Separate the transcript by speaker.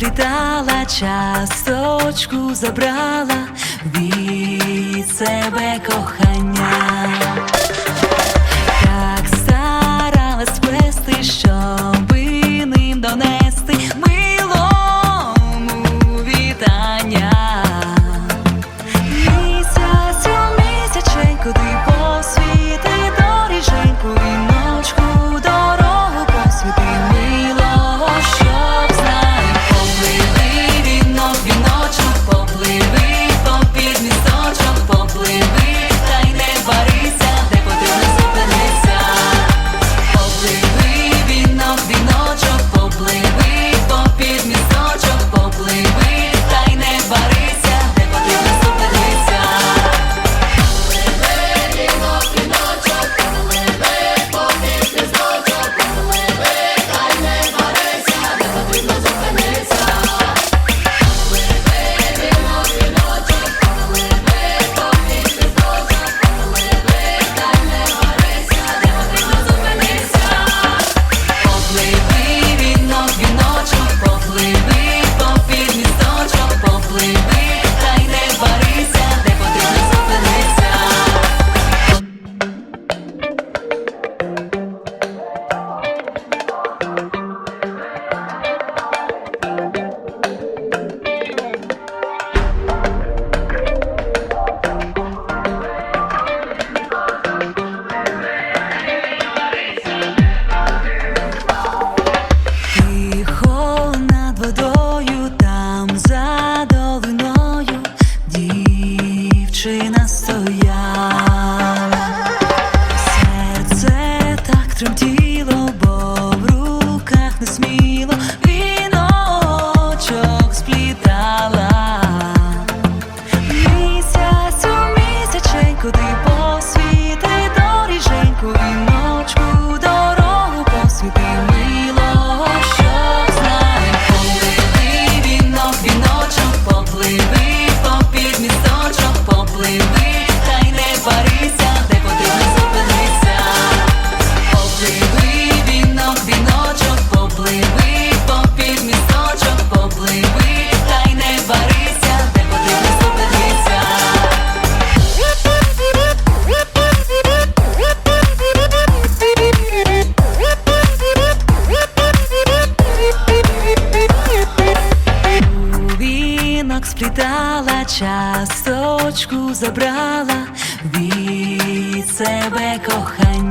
Speaker 1: Розплітала часточку, забрала від себе кохання. 身体 часточку забрала від себе кохання.